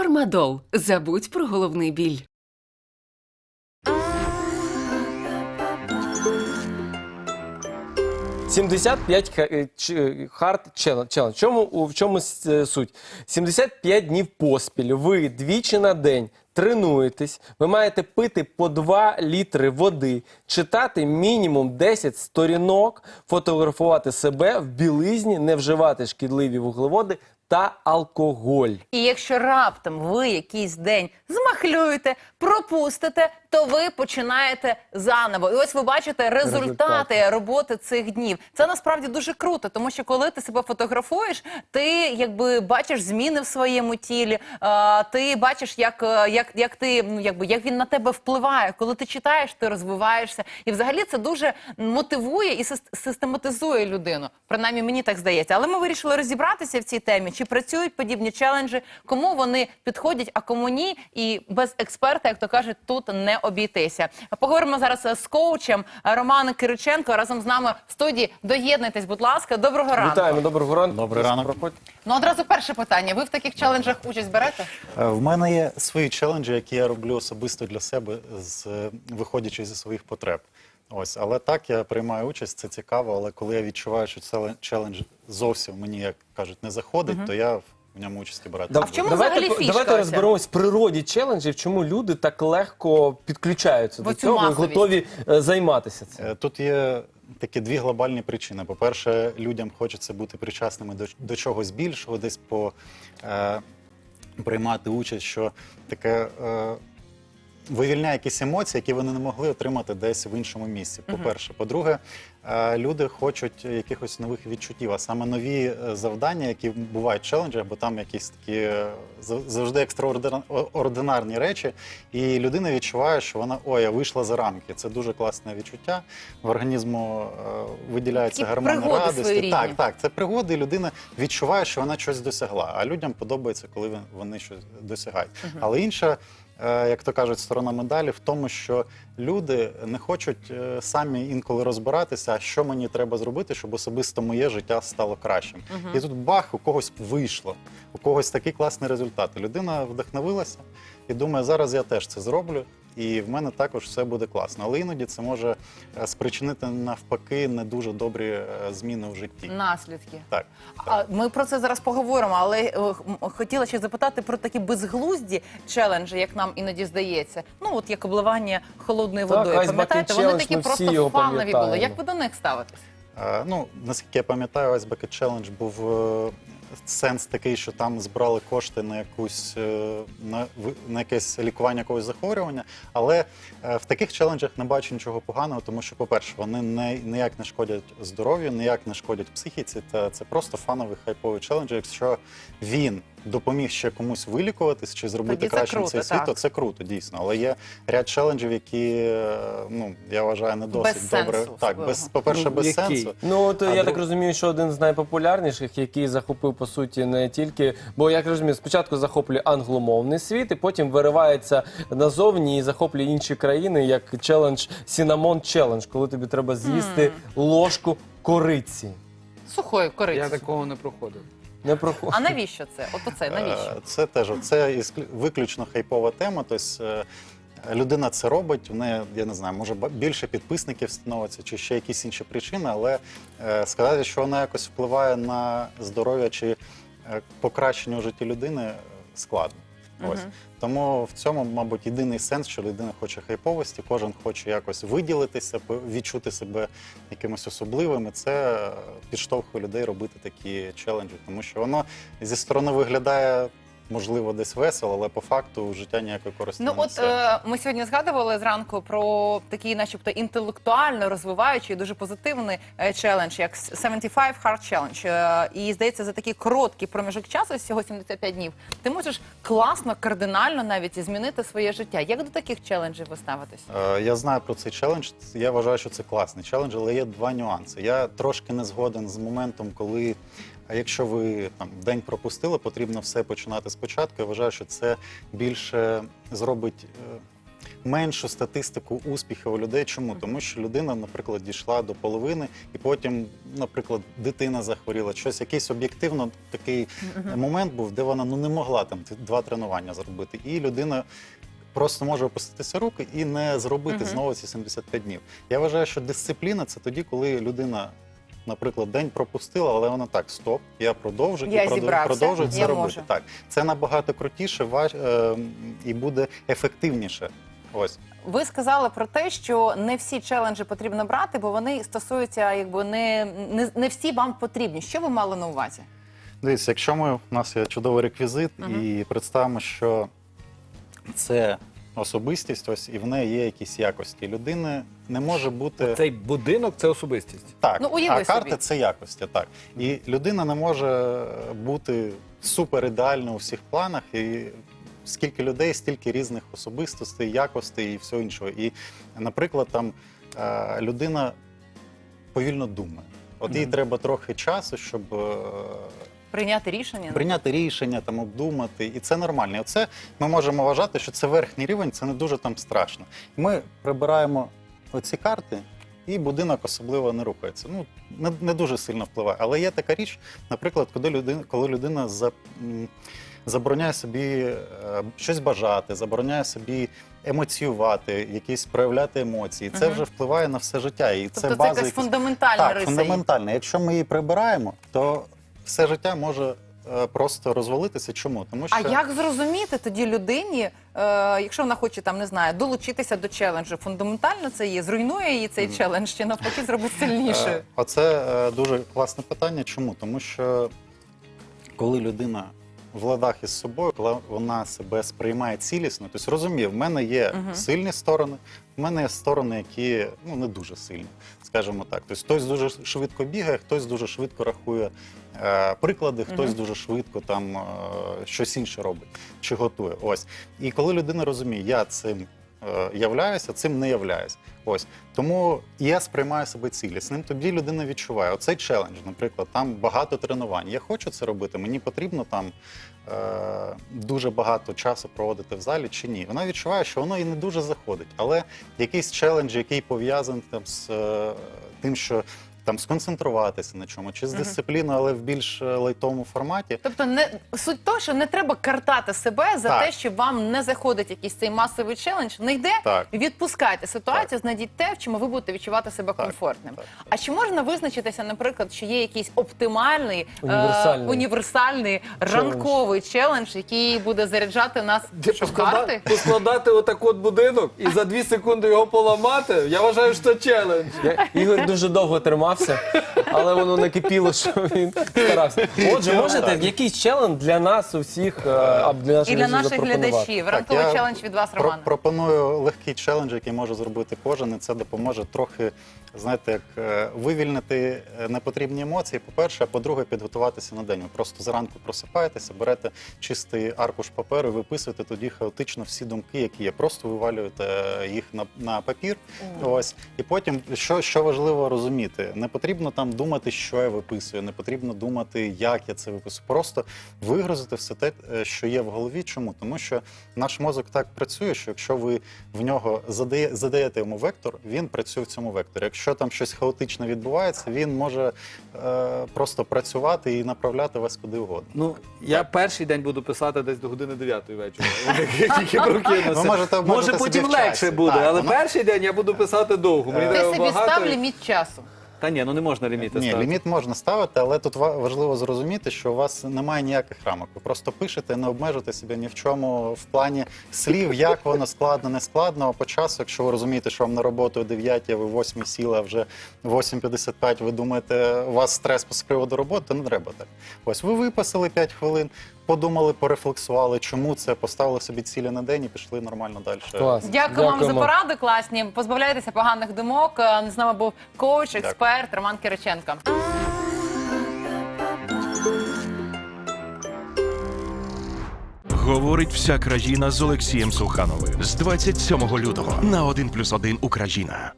Фармадол. Забудь про головний біль. – 75 ха- е, ч- хард челендж. Чому, у- в чому е, суть? 75 днів поспіль. Ви двічі на день тренуєтесь. Ви маєте пити по 2 літри води, читати мінімум 10 сторінок, фотографувати себе в білизні, не вживати шкідливі вуглеводи та алкоголь. І якщо раптом ви якийсь день змахлюєте, пропустите, то ви починаєте заново. І ось ви бачите результати, Результати. роботи цих днів. Це насправді дуже круто, тому що коли ти себе фотографуєш, ти якби бачиш зміни в своєму тілі. а, ти бачиш, як, е, як, як ти ну якби як він на тебе впливає. Коли ти читаєш, ти розвиваєшся. І взагалі це дуже мотивує і сис- систематизує людину. Принаймні мені так здається. Але ми вирішили розібратися в цій темі, чи працюють подібні челенджі, кому вони підходять, а кому ні. І без експерта, як то кажуть, тут не обійтися. Поговоримо зараз з коучем Романом Кириченко разом з нами в студії. Доєднуйтесь, будь ласка. Доброго ранку. Вітаємо, доброго ранку. Добрий ранок. Проходьте. Ну одразу перше питання. Ви в таких челенджах участь берете? Е, В мене є свої челенджі, які я роблю особисто для себе, з виходячи зі своїх потреб. Ось, але так я приймаю участь, це цікаво. Але коли я відчуваю, що це челендж зовсім мені, як кажуть, не заходить, то я в ньому участі брати. Не в чому давайте, взагалі фішка давайте оця? розберемось в природі челенджів, чому люди так легко підключаються В до оцю цього і масовість. готові е, займатися цим. Е, Тут є такі дві глобальні причини. По-перше, людям хочеться бути причасними до, до чогось більшого, десь по е, приймати участь, що таке. Е, Вивільняє якісь емоції, які вони не могли отримати десь в іншому місці. По-перше, по-друге, е, люди хочуть якихось нових відчуттів, а саме нові е, завдання, які бувають в челенджах, бо там якісь такі е, завжди екстраординарні речі, і людина відчуває, що вона ой, я вийшла за рамки. Це дуже класне відчуття. В організму виділяються Такі гормони радості. своєрідні. Так, так, це пригоди, і людина відчуває, що вона щось досягла. А людям подобається, коли вони щось досягають. Але інша. Е, Як то кажуть, сторона медалі в тому, що люди не хочуть е, самі інколи розбиратися, що мені треба зробити, щоб особисто моє життя стало кращим. І тут бах, у когось вийшло, у когось такий класний результат. Людина вдохновилася і думає, зараз я теж це зроблю. І в мене також все буде класно. Але іноді це може е, спричинити навпаки не дуже добрі е, зміни в житті. Наслідки. Так. А ми про це зараз поговоримо, але е, хотіла ще запитати про такі безглузді челенджі, як нам іноді здається. Ну от як обливання холодною Так, водою. Пам'ятаєте, вони такі просто фанові були. Як ви до них ставитесь? Ну, наскільки я пам'ятаю, Ice Bucket Challenge був сенс такий, що там збирали кошти на якусь е, на, на якесь лікування якогось захворювання. Але е, в таких челенджах не бачу нічого поганого, тому що, по-перше, вони не ніяк не шкодять здоров'ю, ніяк не шкодять психіці. Та це просто фановий хайповий челендж. Якщо він допоміг ще комусь вилікуватись чи зробити Тоді це кращим круто, цей світ, так. то це круто, дійсно. Але є ряд челенджів, які е, ну я вважаю не досить Без добре. сенсу так, особливо. без по-перше, без який? сенсу. Ну от я друг- так розумію, що один з найпопулярніших, який захопив по суті не тільки, бо я так розумію, спочатку захоплює англомовний світ, і потім виривається назовні і захоплює інші країни, як челендж Cinnamon Challenge, коли тобі треба з'їсти ложку кориці. Сухої кориці. Я такого не проходив. Не проходить. А навіщо це? От оце, навіщо? Е, Це теж це ісклю- виключно хайпова тема. Тобто е, людина це робить, в неї, я не знаю, може ба- більше підписників становиться чи ще якісь інші причини, але е, сказати, що вона якось впливає на здоров'я чи е, покращення у житті людини е, складно. Ось тому в цьому, мабуть, єдиний сенс, що людина хоче хайповості, кожен хоче якось виділитися, відчути себе якимось особливим. І це е, підштовхує людей робити такі челенджі, тому що воно зі сторони виглядає можливо десь весело, але по факту життя ніякої користі Ну не от несе. е, ми сьогодні згадували зранку про такий, начебто, інтелектуально розвиваючий, дуже позитивний е, челендж, як 75 Hard Challenge. Е, і здається, за такий короткий проміжок часу, всього 75 днів, ти можеш класно, кардинально навіть змінити своє життя. Як до таких челенджів ви ставитесь? Е, Я знаю про цей челендж. Я вважаю, що це класний челендж, але є два нюанси. Я трошки не згоден з моментом, коли а якщо ви там день пропустили, потрібно все починати спочатку. Я вважаю, що це більше зробить. е, меншу статистику успіхів у людей. Чому? Тому що людина, наприклад, дійшла до половини, і потім, наприклад, дитина захворіла, щось якийсь об'єктивно такий момент був, де вона ну не могла там два тренування зробити. І людина. Просто може опуститися руки і не зробити знову ці 75 днів. Я вважаю, що дисципліна це тоді, коли людина, наприклад, день пропустила, але вона так, стоп, я продовжу Я і зібрався, продовжую це я робити. можу. Так, це набагато крутіше, важ, е, і буде ефективніше. Ось Ви сказали про те, що не всі челенджі потрібно брати, бо вони стосуються, якби не, не, не всі вам потрібні. Що ви мали на увазі? дивіться, якщо ми у нас є чудовий реквізит, і представимо, що це особистість, ось і в неї є якісь якості. Людини не може бути Цей будинок це особистість. Так, Ну, уяви а карти собі. це якості, так. І людина не може бути супер ідеальною у всіх планах. І скільки людей, стільки різних особистостей, якостей і всього іншого. І, наприклад, там е, людина повільно думає. От їй треба трохи часу, щоб е, Прийняти рішення? прийняти рішення, там обдумати, і це нормально. І Оце ми можемо вважати, що це верхній рівень, це не дуже там страшно. Ми прибираємо оці карти, і будинок особливо не рухається. Ну не, не дуже сильно впливає. Але є така річ, наприклад, коли людина, коли людина за, забороняє собі е, щось бажати, забороняє собі. Емоціювати, якісь проявляти емоції, це Мгм. вже впливає на все життя. І Тобто це це база якась якісь- фундаментальна так, риса. фундаментально. Якщо ми її прибираємо, то все життя може е, просто розвалитися. Чому? Тому що А як зрозуміти тоді людині, е, якщо вона хоче там не знаю, долучитися до челенджу, фундаментально це є, зруйнує її цей челендж чи навпаки зробить сильніше? Е, Оце е, дуже класне питання. Чому? Тому що коли людина в ладах із собою, коли вона себе сприймає цілісно, тобто розуміє, в мене є сильні сторони, в мене є сторони, які ну не дуже сильні, скажімо так. Тобто хтось дуже швидко бігає, хтось дуже швидко рахує е, приклади, хтось дуже швидко там е, щось інше робить чи готує. Ось. І коли людина розуміє, я цим являюся, цим не являюсь. Ось тому я сприймаю себе цілісним. Тоді людина відчуває оцей челендж. Наприклад, там багато тренувань. Я хочу це робити. Мені потрібно там е, дуже багато часу проводити в залі чи ні. Вона відчуває, що воно і не дуже заходить. Але якийсь челендж, який пов'язаний там з е, тим, що там сконцентруватися на чому, чи з дисципліною, але в більш е, лайтовому форматі. Тобто, не суть того, що не треба картати себе за Так. те, що вам не заходить якийсь цей масовий челендж. Не йде, Так. відпускайте ситуацію, знайдіть те, в чому ви будете відчувати себе Так, комфортним. так, А чи можна визначитися, наприклад, що є якийсь оптимальний Універсальний. Е, універсальний ранковий челендж, який буде заряджати нас що, в карти? Поскладати отак от будинок і за дві секунди його поламати, я вважаю, що це челендж. Я, Ігор дуже довго тримався, але воно накипіло, що він старався. Отже, можете якийсь челендж для нас усіх е, а для наших, І для глядачів наших глядачів. Так, Ранковий я челендж від вас, Про- Роман. пропоную легкий челендж, який може зробити кожен, і це допоможе трохи, знаєте, як е, вивільнити е, непотрібні емоції. По-перше, а по-друге, підготуватися на день. Ви просто зранку просипаєтеся, берете чистий аркуш паперу, і виписуєте тоді хаотично всі думки, які є. Просто вивалюєте їх на, на папір. Ось і потім, що, що важливо розуміти, не потрібно там думати, що я виписую, не потрібно думати, як я це виписую. Просто вигрузити все те, е, що є в голові. Чому? Тому що наш мозок так працює, що якщо ви в нього задає, задаєте йому вектор, він працює в цьому векторі. Якщо там щось хаотичне відбувається, він може е, просто працювати і направляти вас куди угодно. Ну, я перший день буду писати десь до години 9 вечора. Тільки. Можете Може потім легше буде, але перший день я буду писати довго. Ти собі став ліміт часу. Та ні, ну не можна ліміти Ні, ставити. ліміт можна ставити, але тут важливо зрозуміти, що у вас немає ніяких рамок. Ви просто пишете, не обмежуйте себе ні в чому в плані слів, як воно складно, не складно. А по часу, якщо ви розумієте, що вам на роботу о 9, а ви 8 сіли, а вже 8.55, ви думаєте, у вас стрес з приводу роботи, не треба так. Ось ви виписали 5 хвилин, подумали, порефлексували, чому це, поставили собі цілі на день і пішли нормально далі. Клас. Дякую вам за Дякуємо. поради класні. Позбавляйтеся поганих думок. Е, З нами був коуч, експерт Роман Кириченко. Говорить вся країна з Олексієм Сухановим з 27 лютого на 1+,1 Україна.